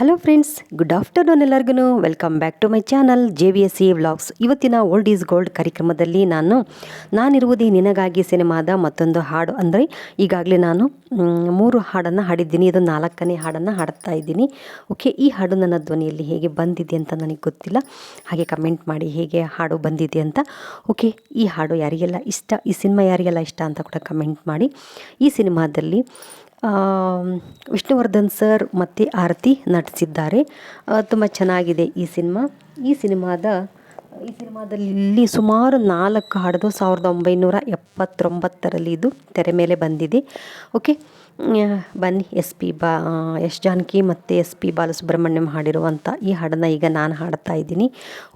Hello friends good afternoon ಎಲ್ಲರಿಗೂ welcome back to my channel J V S C vlogs ಇವತ್ತಿನ old is gold ಕಾರ್ಯಕ್ರಮದಲ್ಲಿ ನಾನು, ನಾನಿರುವುದೇ ನಿನಗಾಗಿ ಸಿನಿಮಾದ ಮತ್ತೊಂದು ಹಾಡು. ಅಂದರೆ ಈಗಾಗಲೇ ನಾನು ಮೂರು ಹಾಡನ್ನು ಹಾಡಿದ್ದೀನಿ. ಇದು ನಾಲ್ಕನೇ ಹಾಡನ್ನು ಹಾಡ್ತಾ ಇದ್ದೀನಿ. ಓಕೆ ಈ ಹಾಡು ನನ್ನ ಧ್ವನಿಯಲ್ಲಿ ಹೇಗೆ ಬಂದಿದೆ ಅಂತ ನನಗೆ ಗೊತ್ತಿಲ್ಲ. ಹಾಗೆ ಕಮೆಂಟ್ ಮಾಡಿ ಹೇಗೆ ಹಾಡು ಬಂದಿದೆ ಅಂತ. ಓಕೆ ಈ ಹಾಡು ಯಾರಿಗೆಲ್ಲ ಇಷ್ಟ, ಈ ಸಿನಿಮಾ ಯಾರಿಗೆಲ್ಲ ಇಷ್ಟ ಅಂತ ಕೂಡ ಕಮೆಂಟ್ ಮಾಡಿ. ಈ ಸಿನಿಮಾದಲ್ಲಿ ವಿಷ್ಣುವರ್ಧನ್ ಸರ್ ಮತ್ತು ಆರತಿ ನಟಿಸಿದ್ದಾರೆ. ತುಂಬ ಚೆನ್ನಾಗಿದೆ ಈ ಸಿನಿಮಾ. ಈ ಸಿನಿಮಾದ, ಈ ಸಿನಿಮಾದಲ್ಲಿ ಸುಮಾರು ನಾಲ್ಕು ಹಾಡೋದು ಸಾವಿರದ ಒಂಬೈನೂರ ಎಪ್ಪತ್ತೊಂಬತ್ತರಲ್ಲಿ ಇದು ತೆರೆ ಮೇಲೆ ಬಂದಿದೆ. ಓಕೆ ಬನ್ನಿ, ಎಸ್ ಪಿ ಬಾ ಎಸ್ ಜಾನಕಿ ಮತ್ತು ಎಸ್ ಪಿ ಬಾಲಸುಬ್ರಹ್ಮಣ್ಯಂ ಹಾಡಿರುವಂಥ ಈ ಹಾಡನ್ನು ಈಗ ನಾನು ಹಾಡ್ತಾ ಇದ್ದೀನಿ.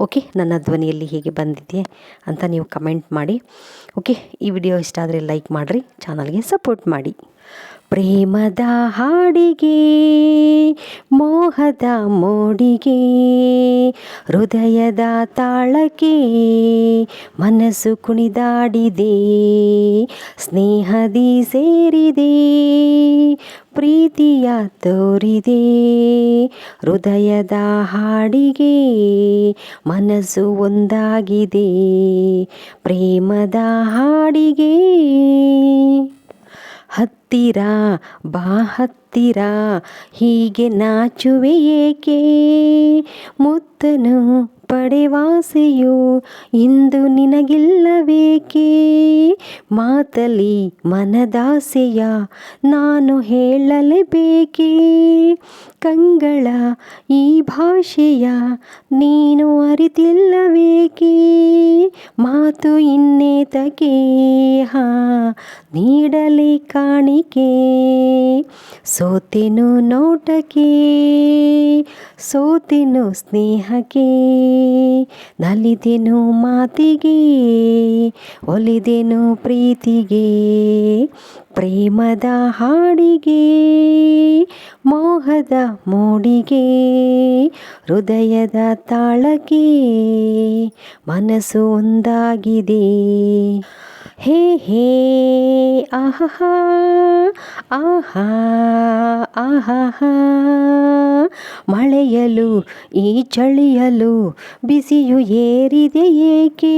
ಓಕೆ ನನ್ನ ಧ್ವನಿಯಲ್ಲಿ ಹೇಗೆ ಬಂದಿದೆ ಅಂತ ನೀವು ಕಮೆಂಟ್ ಮಾಡಿ. ಓಕೆ ಈ ವಿಡಿಯೋ ಇಷ್ಟ ಆದರೆ ಲೈಕ್ ಮಾಡಿರಿ, ಚಾನಲ್ಗೆ ಸಪೋರ್ಟ್ ಮಾಡಿ. ಪ್ರೇಮದ ಹಾಡಿಗೆ, ಮೋಹದ ಮೋಡಿಗೆ, ಹೃದಯದ ತಾಳಕ್ಕೆ ಮನಸ್ಸು ಕುಣಿದಾಡಿದೆ, ಸ್ನೇಹದಿ ಸೇರಿದೆ, ಪ್ರೀತಿಯ ತೋರಿದೆ, ಹೃದಯದ ಹಾಡಿಗೆ ಮನಸ್ಸು ಒಂದಾಗಿದೆ, ಪ್ರೇಮದ ಹಾಡಿಗೆ. ಹತ್ತಿರ ಬಾ ಹತ್ತಿರ ಹೀಗೆ ನಾಚುವೆ ಏಕೆ? ಮುತ್ತನು ಪಡೆವಾಸೆಯು ಇಂದು ನಿನಗಿಲ್ಲಬೇಕೆ ಮಾತಲಿ ಮನದಾಸೆಯ ನಾನು ಹೇಳಲೇಬೇಕೆ? ಕಂಗಳ ಈ ಭಾಷೆಯ ನೀನು ಅರಿತಿಲ್ಲವೇಕೆ? ಮಾತು ಇನ್ನೇತಕೆ? ಹಾ, ನೀಡಲಿ ಕಾಣಿಕೆ. ಸೋತೆನು ನೋಟಕ್ಕೆ? ಸೋತೆನು ಸ್ನೇಹಕ್ಕೆ? ನಲಿದೆನು ಮಾತಿಗೆ? ಒಲಿದೆನು ಪ್ರೀತಿಗೆ? ಪ್ರೇಮದ ಹಾಡಿಗೆ? ಮೋಹದ ಮೂಡಿಗೆ, ಹೃದಯದ ತಾಳಕ್ಕೆ ಮನಸ್ಸು ಒಂದಾಗಿದೆ. ಹೇ ಹೇ ಆಹಾ ಆಹಾ ಆಹಾ ಮಳೆಯಲು ಈ ಚಳಿಯಲು ಬಿಸಿಯು ಏರಿದೆ ಏಕೆ?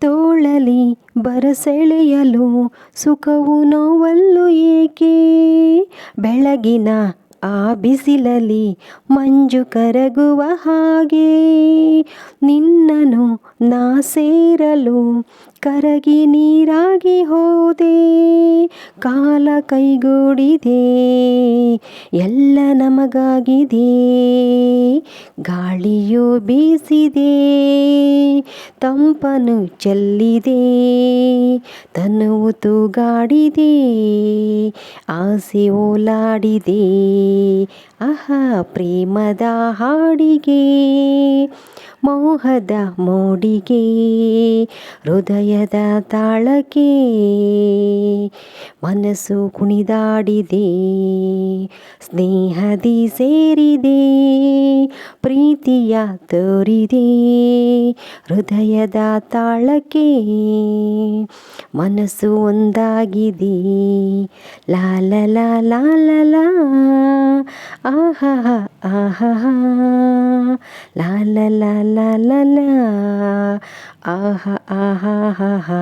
ತೋಳಲಿ ಬರಸೆಳೆಯಲು ಸುಖವು ನೋವಲ್ಲು ಏಕೆ? ಬೆಳಗಿನ ಆ ಬಿಸಿಲಲ್ಲಿ ಮಂಜು ಕರಗುವ ಹಾಗೆ ನಿನ್ನನು ನಾ ಸೇರಲು ಕರಗಿ ನೀರಾಗಿ ಹೋದೆ, ಕಾಲ ಕೈಗೂಡಿದೆ, ಎಲ್ಲ ನಮಗಾಗಿದೆ, ಗಾಳಿಯು ಬೀಸಿದೆ, ತಂಪನು ಚೆಲ್ಲಿದೆ, ತನುವು ತೂಗಾಡಿದೆ, ಆಸೆ ಓಲಾಡಿದೆ, ಆಹಾ ಪ್ರೇಮದ ಹಾಡಿಗೆ. ಮೋಹದ ಮೋಡಿಗೆ, ಹೃದಯದ ತಾಳಕೆ ಮನಸ್ಸು ಕುಣಿದಾಡಿದೆ, ಸ್ನೇಹದಿ ಸೇರಿದೆ, ಪ್ರೀತಿಯ ತೋರಿದೆ, ಹೃದಯದ ತಾಳಕೆ ಮನಸ್ಸು ಒಂದಾಗಿದೆ. ಲಾಲ ಲಾಲ ಲಾಲ ಆಹಾ ಆಹಾ ಲಾಲ ಲಾಲ ಲಾಲ ಆಹಾ ಆಹಾ ಹಾ